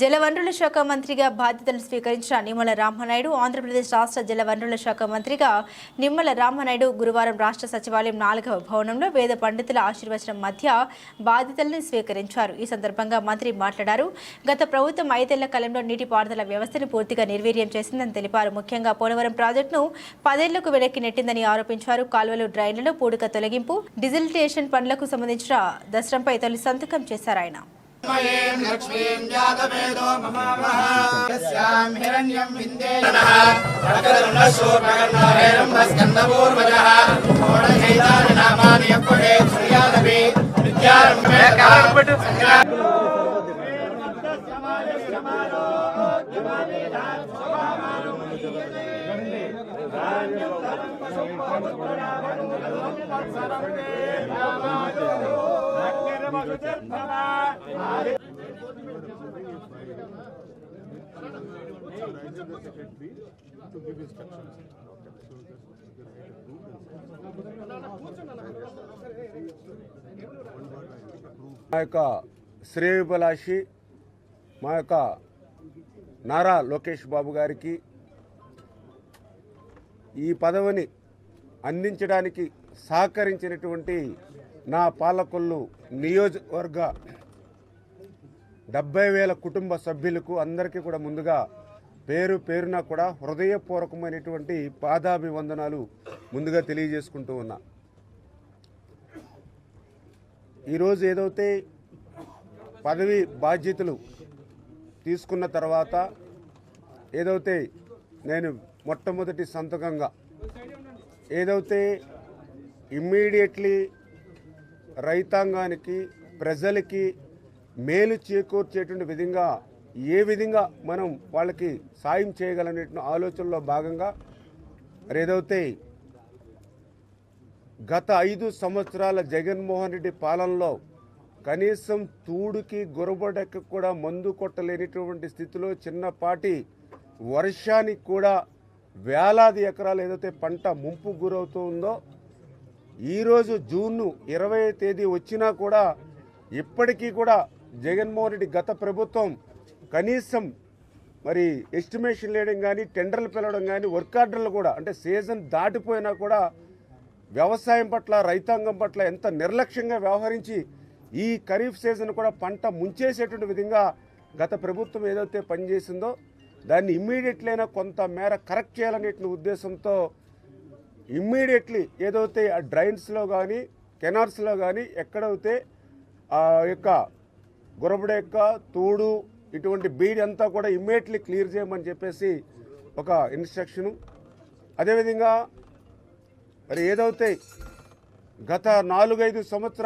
జలవనరుల శాఖ మంత్రిగా బాధ్యతలు స్వీకరించిన నిమ్మల రామనాయుడు ఆంధ్రప్రదేశ్ రాష్ట్ర జలవనరుల శాఖ మంత్రిగా నిమ్మల రామనాయుడు గురువారం రాష్ట్ర సచివాలయం నాలుగవ భవనంలో వేద పండితుల ఆశీర్వచనం మధ్య బాధ్యతలను స్వీకరించారు. ఈ సందర్భంగా మంత్రి మాట్లాడారు. గత ప్రభుత్వం ఐదేళ్ళ కాలంలో నీటిపారుదల వ్యవస్థను పూర్తిగా నిర్వీర్యం చేసిందని తెలిపారు. ముఖ్యంగా పోలవరం ప్రాజెక్టును పదేళ్ళకు వెనక్కి నెట్టిందని ఆరోపించారు. కాలువలు డ్రైన్లలో పూడిక తొలగింపు డిజిటేషన్ పనులకు సంబంధించిన దశరంపై తొలి సంతకం చేశారు ఆయన. मयीं लक्ष्मीं जातवेदो ममावः यस्यां हिरण्यं विन्देयनः भगर्नशूर्पगर्णहेरम्भस्कन्दपूर्वजः कोणचैतानि नामानि यप्पटे श्रियादपि विद्यारम्भे మా యొక్క శ్రేయభిలాషి మా యొక్క నారా లోకేష్ బాబు గారికి ఈ పదవిని అందించడానికి సహకరించినటువంటి నా పాలకొల్లు నియోజకవర్గ డెబ్బై వేల కుటుంబ సభ్యులకు అందరికీ కూడా ముందుగా పేరు పేరున కూడా హృదయపూర్వకమైనటువంటి పాదాభివందనాలు ముందుగా తెలియజేసుకుంటూ ఉన్నా. ఈరోజు ఏదైతే పదవి బాధ్యతలు తీసుకున్న తర్వాత ఏదైతే నేను మొట్టమొదటి సంతకంగా ఏదైతే ఇమ్మీడియట్లీ రైతాంగానికి ప్రజలకి మేలు చేకూర్చేటువంటి విధంగా ఏ విధంగా మనం వాళ్ళకి సాయం చేయగలనే ఆలోచనలో భాగంగా మరి ఏదైతే గత ఐదు సంవత్సరాల జగన్మోహన్ రెడ్డి పాలనలో కనీసం తూడుకి గురబడకి కూడా మందు కొట్టలేనిటువంటి స్థితిలో చిన్నపాటి వర్షానికి కూడా వేలాది ఎకరాలు ఏదైతే పంట ముంపు గురవుతుందో ఈరోజు జూన్ ఇరవై తేదీ వచ్చినా కూడా ఇప్పటికీ కూడా జగన్మోహన్ రెడ్డి గత ప్రభుత్వం కనీసం మరి ఎస్టిమేషన్ లేయడం కానీ టెండర్లు పిలవడం కానీ వర్క్ ఆర్డర్లు కూడా అంటే సీజన్ దాటిపోయినా కూడా వ్యవసాయం పట్ల రైతాంగం పట్ల ఎంత నిర్లక్ష్యంగా వ్యవహరించి ఈ ఖరీఫ్ సీజన్ కూడా పంట ముంచేసేటువంటి విధంగా గత ప్రభుత్వం ఏదైతే పనిచేసిందో దాన్ని ఇమ్మీడియట్లీ కొంత మేర కరెక్ట్ చేయాలనే ఉద్దేశంతో ఇమ్మీడియట్లీ ఏదైతే ఆ డ్రైన్స్లో కానీ కెనార్స్లో కానీ ఎక్కడైతే ఆ యొక్క గురబడెక్క తూడు ఇటువంటి బీడ్ అంతా కూడా ఇమ్మీడియట్లీ క్లియర్ చేయమని చెప్పేసి ఒక ఇన్స్ట్రక్షను. అదేవిధంగా మరి ఏదైతే గత నాలుగైదు సంవత్సరాల